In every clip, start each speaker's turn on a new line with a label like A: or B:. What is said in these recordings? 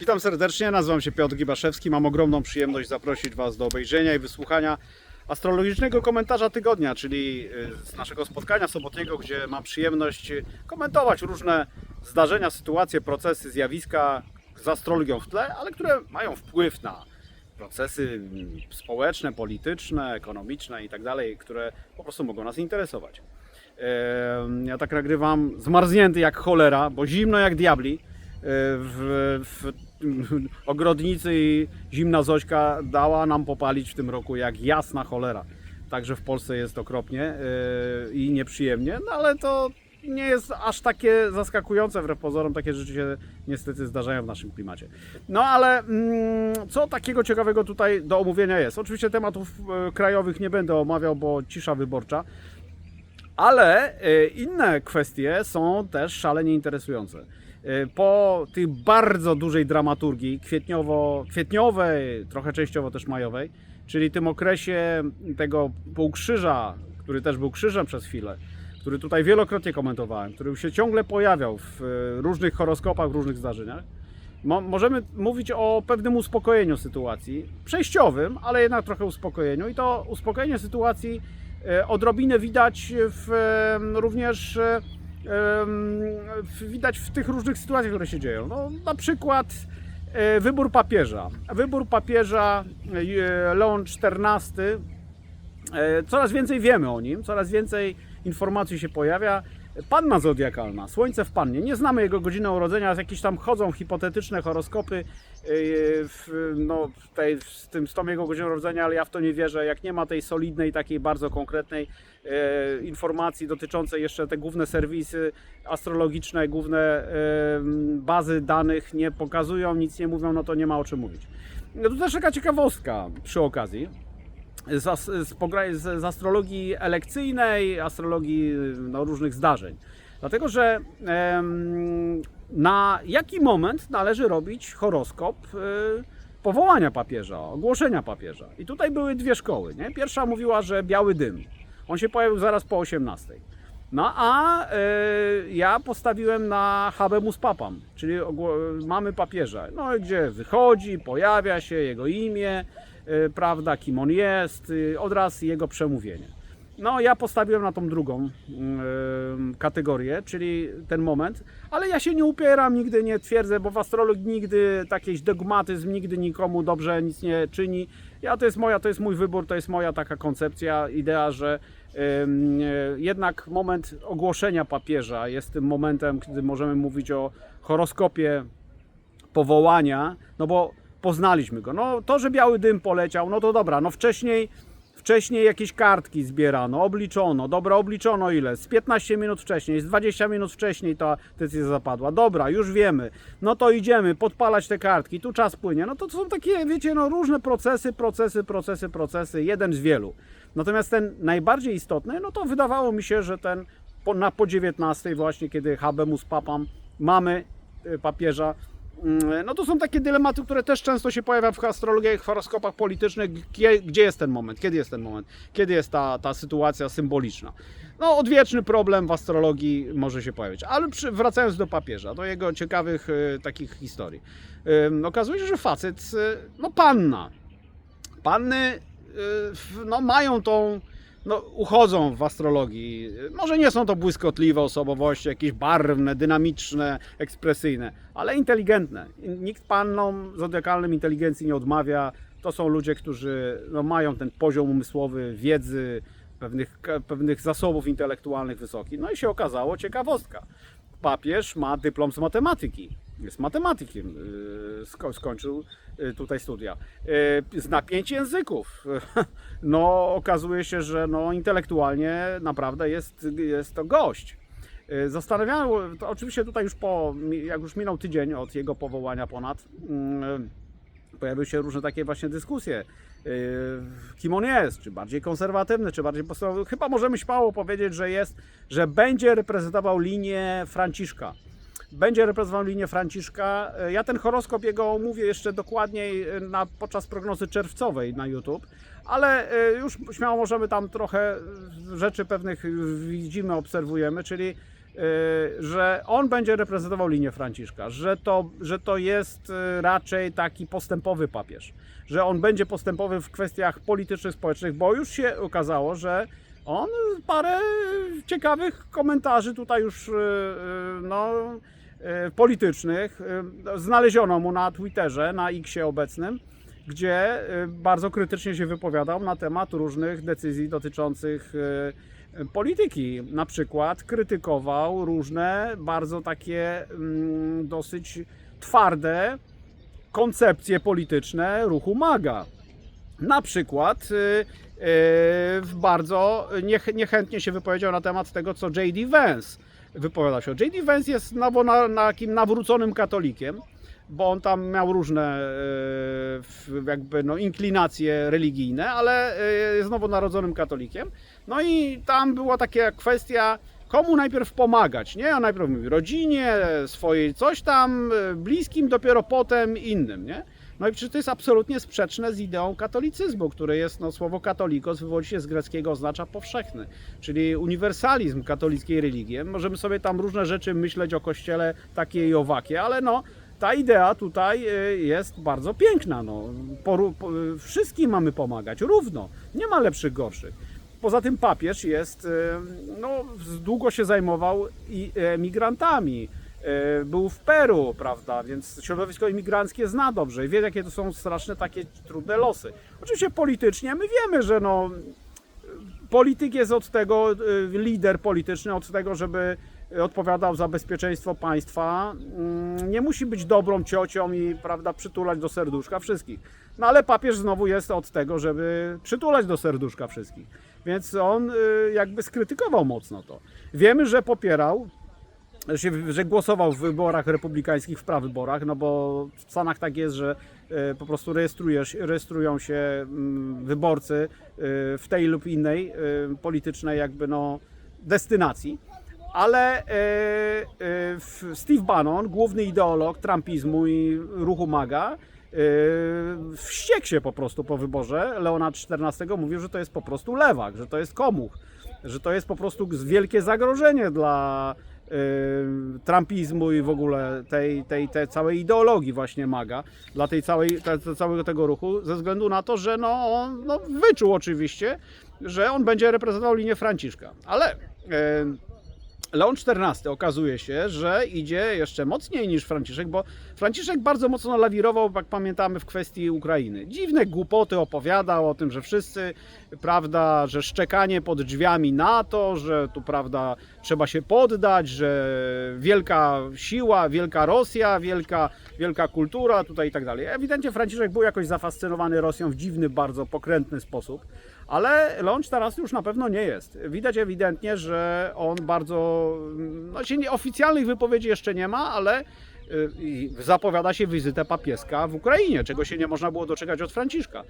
A: Witam serdecznie, nazywam się Piotr Gibaszewski. Mam ogromną przyjemność zaprosić Was do obejrzenia i wysłuchania astrologicznego komentarza tygodnia, czyli y, z naszego spotkania sobotniego, gdzie mam przyjemność komentować różne zdarzenia, sytuacje, procesy, zjawiska z astrologią w tle, ale które mają wpływ na procesy mm, społeczne, polityczne, ekonomiczne i tak dalej, które po prostu mogą nas interesować. Ja tak nagrywam zmarznięty jak cholera, bo zimno jak diabli. W, w ogrodnicy i zimna Zośka dała nam popalić w tym roku jak jasna cholera. Także w Polsce jest okropnie e, i nieprzyjemnie, no ale to nie jest aż takie zaskakujące, wbrew pozorom takie rzeczy się niestety zdarzają w naszym klimacie. No ale mm, co takiego ciekawego tutaj do omówienia jest? Oczywiście tematów e, krajowych nie będę omawiał, bo cisza wyborcza. Ale e, inne kwestie są też szalenie interesujące. E, Po tej bardzo dużej dramaturgii kwietniowo, kwietniowej, trochę częściowo też majowej, czyli tym okresie tego półkrzyża, który też był krzyżem przez chwilę, który tutaj wielokrotnie komentowałem, który się ciągle pojawiał w e, różnych horoskopach, w różnych zdarzeniach, Mo- możemy mówić o pewnym uspokojeniu sytuacji, przejściowym, ale jednak trochę uspokojeniu. I to uspokojenie sytuacji e, odrobinę widać w, również widać w tych różnych sytuacjach, które się dzieją. No, na przykład e, wybór papieża. Wybór papieża e, Leon XIV E, Coraz więcej wiemy o nim, coraz więcej informacji się pojawia. Panna zodiakalna, Słońce w Pannie. Nie znamy jego godziny urodzenia, z jakieś tam chodzą hipotetyczne horoskopy e, w, no, tej, z, tym, z tą jego godziną urodzenia, ale ja w to nie wierzę. Jak nie ma tej solidnej, takiej bardzo konkretnej e, informacji dotyczącej jeszcze te główne serwisy astrologiczne, główne e, bazy danych nie pokazują, nic nie mówią, no to nie ma o czym mówić. No tu też taka ciekawostka przy okazji z, z, z, astrologii elekcyjnej, astrologii no, różnych zdarzeń. Dlatego, że na jaki moment należy robić horoskop y, powołania papieża, ogłoszenia papieża. I tutaj były dwie szkoły. Nie? Pierwsza mówiła, że biały dym. On się pojawił zaraz po 18. No a y, ja postawiłem na habemus papam, czyli mamy papieża. No gdzie wychodzi, pojawia się jego imię, prawda, kim on jest, y, od razu jego przemówienie. No, ja postawiłem na tą drugą y, kategorię, czyli ten moment, ale ja się nie upieram, nigdy nie twierdzę, bo w astrologii nigdy jakiś dogmatyzm nigdy nikomu dobrze nic nie czyni. Ja to jest moja, to jest mój wybór, to jest moja taka koncepcja, idea, że e, jednak moment ogłoszenia papieża jest tym momentem, kiedy możemy mówić o horoskopie powołania, no bo poznaliśmy go. No to, że biały dym poleciał, no to dobra, no wcześniej, wcześniej jakieś kartki zbierano, obliczono, dobra, obliczono ile? Z 15 minut wcześniej, z 20 minut wcześniej ta decyzja zapadła. Dobra, już wiemy, no to idziemy podpalać te kartki, tu czas płynie. No to są takie, wiecie, no różne procesy, procesy, procesy, procesy, jeden z wielu. Natomiast ten najbardziej istotny, no to wydawało mi się, że ten po, na po 19 właśnie, kiedy habemus papam mamy y, papieża, No to są takie dylematy, które też często się pojawiają w astrologii, w horoskopach politycznych. Gdzie, jest ten moment? Kiedy jest ten moment? Kiedy jest ta, ta sytuacja symboliczna? No, odwieczny problem w astrologii może się pojawić. Ale przy, wracając do papieża, do jego ciekawych y, takich historii. Ym, okazuje się, że facet, y, no panna. Panny y, no, mają tą no, uchodzą w astrologii. Może nie są to błyskotliwe osobowości, jakieś barwne, dynamiczne, ekspresyjne, ale inteligentne. Nikt pannom zodiakalnym inteligencji nie odmawia. To są ludzie, którzy no, mają ten poziom umysłowy, wiedzy, pewnych, pewnych zasobów intelektualnych wysoki. No i się okazało, ciekawostka. Papież ma dyplom z matematyki. Jest matematykiem. yy, sko- Skończył yy, tutaj studia. Yy, Zna pięć języków. No, okazuje się, że no, intelektualnie naprawdę jest, jest to gość. Zastanawiałem, to oczywiście tutaj już po, jak już minął tydzień od jego powołania ponad, mm, pojawiły się różne takie właśnie dyskusje. Kim on jest? Czy bardziej konserwatywny, czy bardziej postępowy? Chyba możemy śmiało powiedzieć, że jest, że będzie reprezentował linię Franciszka. Będzie reprezentował linię Franciszka. Yy, Ja ten horoskop jego omówię jeszcze dokładniej yy, na, podczas prognozy czerwcowej na YouTube, ale yy, już śmiało możemy tam trochę rzeczy pewnych widzimy, obserwujemy, czyli że on będzie reprezentował linię Franciszka, że to, że to jest raczej taki postępowy papież, że on będzie postępowy w kwestiach politycznych, społecznych, bo już się okazało, że on parę ciekawych komentarzy tutaj już no, politycznych y, znaleziono mu na Twitterze, na Xie obecnym, gdzie y, bardzo krytycznie się wypowiadał na temat różnych decyzji dotyczących polityki. Na przykład krytykował różne bardzo takie mm, dosyć twarde koncepcje polityczne ruchu MAGA. Na przykład bardzo niech, niechętnie się wypowiedział na temat tego, co J.D. Vance wypowiadał się. J.D. Vance jest nawo, na, na, takim nawróconym katolikiem, bo on tam miał różne w- jakby no, inklinacje religijne, ale y, jest nowonarodzonym katolikiem. No i tam była taka kwestia, komu najpierw pomagać, nie? On najpierw mówi rodzinie, swojej coś tam, y, bliskim, dopiero potem innym, nie? No i przecież to jest absolutnie sprzeczne z ideą katolicyzmu, które jest, no słowo katolikos wywodzi się z greckiego, oznacza powszechny, czyli uniwersalizm katolickiej religii. Możemy sobie tam różne rzeczy myśleć o kościele takie i owakie, ale no ta idea tutaj y, jest bardzo piękna. No. Poru, po, wszystkim mamy pomagać równo, nie ma lepszych, gorszych. Poza tym papież jest, y, no, długo się zajmował i emigrantami. Y, Był w Peru, prawda, więc środowisko imigranckie zna dobrze i wie, jakie to są straszne takie trudne losy. Oczywiście politycznie my wiemy, że no, polityk jest od tego, y, lider polityczny od tego, żeby odpowiadał za bezpieczeństwo państwa. Mm, Nie musi być dobrą ciocią i prawda, przytulać do serduszka wszystkich. No ale papież znowu jest od tego, żeby przytulać do serduszka wszystkich. Więc on y, jakby skrytykował mocno to. Wiemy, że popierał że głosował w wyborach republikańskich, w prawyborach, no bo w Stanach tak jest, że e, po prostu rejestrujesz, rejestrują się mm, wyborcy e, w tej lub innej e, politycznej jakby no destynacji. Ale Steve Bannon, główny ideolog trumpizmu i ruchu MAGA, wściekł się po prostu po wyborze Leona XIV, mówił, że to jest po prostu lewak, że to jest komuch, że to jest po prostu wielkie zagrożenie dla trumpizmu i w ogóle tej, tej, tej całej ideologii właśnie MAGA, dla tej całej, te, całego tego ruchu, ze względu na to, że no, on no, wyczuł oczywiście, że on będzie reprezentował linię Franciszka. Ale y, Leon XIV okazuje się, że idzie jeszcze mocniej niż Franciszek, bo Franciszek bardzo mocno lawirował, jak pamiętamy, w kwestii Ukrainy. Dziwne głupoty opowiadał o tym, że wszyscy, prawda, że szczekanie pod drzwiami NATO, że tu, prawda, trzeba się poddać, że wielka siła, wielka Rosja, wielka, wielka kultura tutaj i tak dalej. Ewidentnie Franciszek był jakoś zafascynowany Rosją w dziwny, bardzo pokrętny sposób. Ale Leon teraz już na pewno nie jest. Widać ewidentnie, że on bardzo. No, się nie, oficjalnych wypowiedzi jeszcze nie ma, ale y, zapowiada się wizytę papieska w Ukrainie, czego się nie można było doczekać od Franciszka.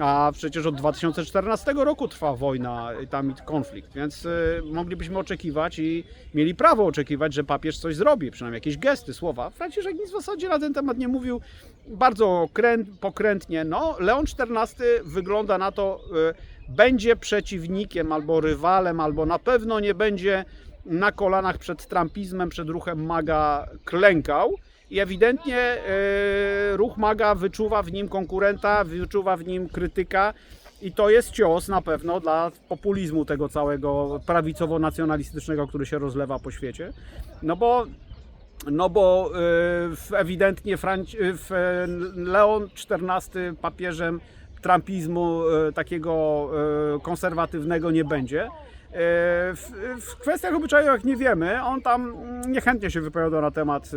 A: A przecież od 2014 roku trwa wojna, tam konflikt, więc y, moglibyśmy oczekiwać i mieli prawo oczekiwać, że papież coś zrobi, przynajmniej jakieś gesty, słowa. Franciszek nic w zasadzie na ten temat nie mówił. Bardzo kręt, pokrętnie. No, Leon XIV wygląda na to, y, będzie przeciwnikiem albo rywalem, albo na pewno nie będzie na kolanach przed trumpizmem, przed ruchem MAGA klękał. I ewidentnie e, ruch MAGA wyczuwa w nim konkurenta, wyczuwa w nim krytyka. I to jest cios na pewno dla populizmu tego całego prawicowo-nacjonalistycznego, który się rozlewa po świecie. No bo no bo w- ewidentnie Franci- e, Leon XIV papieżem trumpizmu y, takiego y, konserwatywnego nie będzie. Y, W, w kwestiach obyczajowych nie wiemy. On tam mm, niechętnie się wypowiadał na temat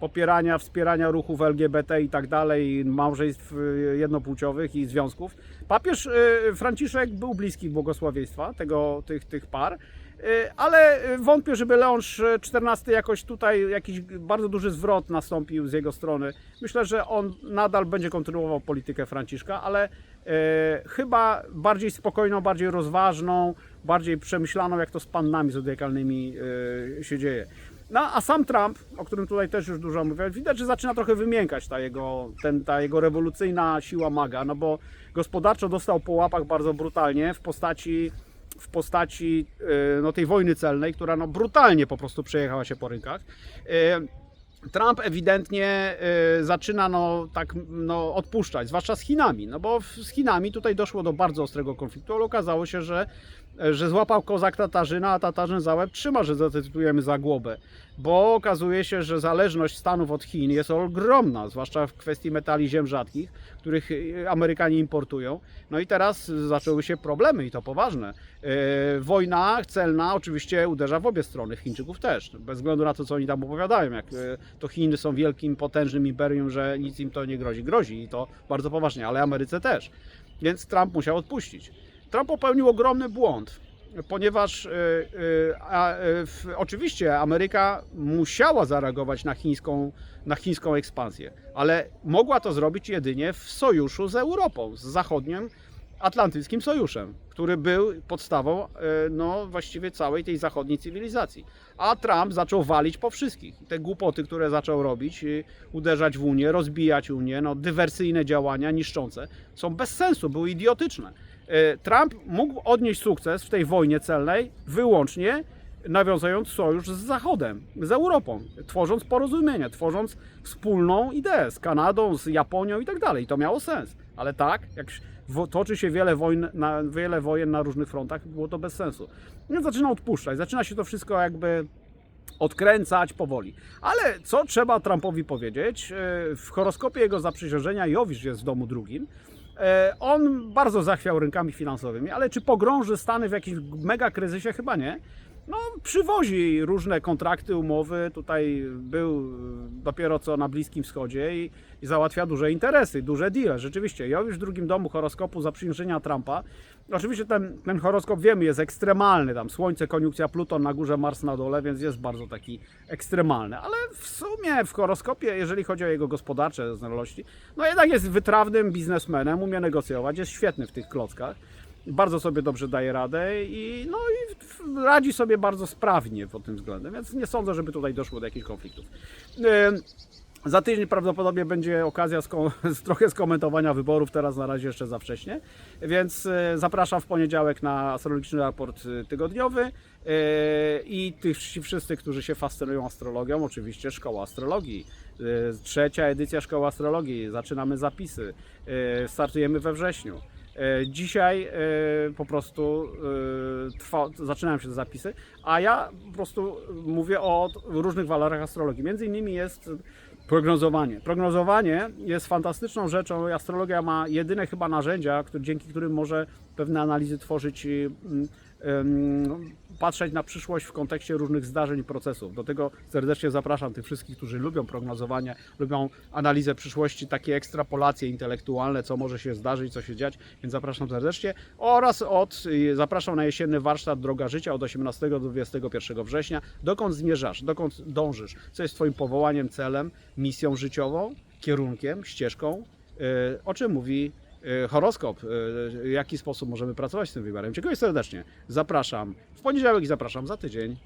A: popierania, wspierania ruchów LGBT i tak dalej, małżeństw jednopłciowych i związków. Papież Franciszek był bliski błogosławieństwa tego, tych, tych par. Y, Ale y, wątpię, żeby Leon XIV jakoś tutaj jakiś bardzo duży zwrot nastąpił z jego strony. Myślę, że on nadal będzie kontynuował politykę Franciszka, ale e, chyba bardziej spokojną, bardziej rozważną, bardziej przemyślaną, jak to z pannami zodiakalnymi się dzieje. No, a sam Trump, o którym tutaj też już dużo mówiłem, widać, że zaczyna trochę wymiękać ta jego, ten, ta jego rewolucyjna siła maga, no bo gospodarczo dostał po łapach bardzo brutalnie w postaci w postaci e, no, tej wojny celnej, która no, brutalnie po prostu przejechała się po rynkach. E, Trump ewidentnie y, zaczyna no, tak no, odpuszczać, zwłaszcza z Chinami, no bo z Chinami tutaj doszło do bardzo ostrego konfliktu, ale okazało się, że, że złapał kozak Tatarzyna, a Tatarzyn za łeb trzyma, że zacytujemy za głowę, bo okazuje się, że zależność Stanów od Chin jest ogromna, zwłaszcza w kwestii metali ziem rzadkich, których y, Amerykanie importują. No i teraz zaczęły się problemy i to poważne. E, Wojna celna oczywiście uderza w obie strony, Chińczyków też, bez względu na to, co oni tam opowiadają, jak e, to Chiny są wielkim, potężnym imperium, że nic im to nie grozi. Grozi i to bardzo poważnie, ale Ameryce też. Więc Trump musiał odpuścić. Trump popełnił ogromny błąd, ponieważ e, e, a, e, w, oczywiście Ameryka musiała zareagować na chińską, na chińską ekspansję, ale mogła to zrobić jedynie w sojuszu z Europą, z zachodnim Atlantyckim Sojuszem, który był podstawą no, właściwie całej tej zachodniej cywilizacji. A Trump zaczął walić po wszystkich. Te głupoty, które zaczął robić, uderzać w Unię, rozbijać Unię, no, dywersyjne działania niszczące, są bez sensu, były idiotyczne. E, Trump mógł odnieść sukces w tej wojnie celnej wyłącznie nawiązując sojusz z Zachodem, z Europą, tworząc porozumienie, tworząc wspólną ideę z Kanadą, z Japonią i tak dalej. I to miało sens. Ale tak, jak toczy się wiele wojen, na, wiele wojen na różnych frontach, było to bez sensu. Więc zaczyna odpuszczać, zaczyna się to wszystko jakby odkręcać powoli. Ale co trzeba Trumpowi powiedzieć? E, W horoskopie jego zaprzysiężenia Jowisz jest w domu drugim. E, On bardzo zachwiał rynkami finansowymi, ale czy pogrąży Stany w jakimś mega kryzysie? Chyba nie. No, przywozi różne kontrakty, umowy. Tutaj był dopiero co na Bliskim Wschodzie i, i załatwia duże interesy, duże deale. Rzeczywiście, Jowisz w drugim domu horoskopu zaprzysiężenia Trumpa. Oczywiście ten, ten horoskop wiemy jest ekstremalny, tam Słońce, koniunkcja Pluton na górze, Mars na dole, więc jest bardzo taki ekstremalny. Ale w sumie w horoskopie, jeżeli chodzi o jego gospodarcze zdolności, no jednak jest wytrawnym biznesmenem, umie negocjować, jest świetny w tych klockach. Bardzo sobie dobrze daje radę i, no, i radzi sobie bardzo sprawnie pod tym względem, więc nie sądzę, żeby tutaj doszło do jakichś konfliktów. Za tydzień prawdopodobnie będzie okazja sko- z trochę skomentowania wyborów, teraz na razie jeszcze za wcześnie, więc e, zapraszam w poniedziałek na astrologiczny raport e, tygodniowy e, i tych wszyscy, którzy się fascynują astrologią, oczywiście Szkoła Astrologii. Trzecia edycja Szkoły Astrologii, zaczynamy zapisy, startujemy we wrześniu. E, Dzisiaj e, po prostu e, trwa, zaczynają się zapisy, a ja po prostu mówię o różnych walorach astrologii. Między innymi jest prognozowanie. Prognozowanie jest fantastyczną rzeczą. Astrologia ma jedyne chyba narzędzia, dzięki którym może pewne analizy tworzyć, mm, patrzeć na przyszłość w kontekście różnych zdarzeń i procesów. Do tego serdecznie zapraszam tych wszystkich, którzy lubią prognozowanie, lubią analizę przyszłości, takie ekstrapolacje intelektualne, co może się zdarzyć, co się dziać, więc zapraszam serdecznie. Oraz od, y, zapraszam na jesienny warsztat Droga Życia od 18 do 21 września. Dokąd zmierzasz, dokąd dążysz, co jest Twoim powołaniem, celem, misją życiową, kierunkiem, ścieżką, y, o czym mówi horoskop, y, w jaki sposób możemy pracować z tym wymiarem. Dziękuję serdecznie. Zapraszam w poniedziałek i zapraszam za tydzień.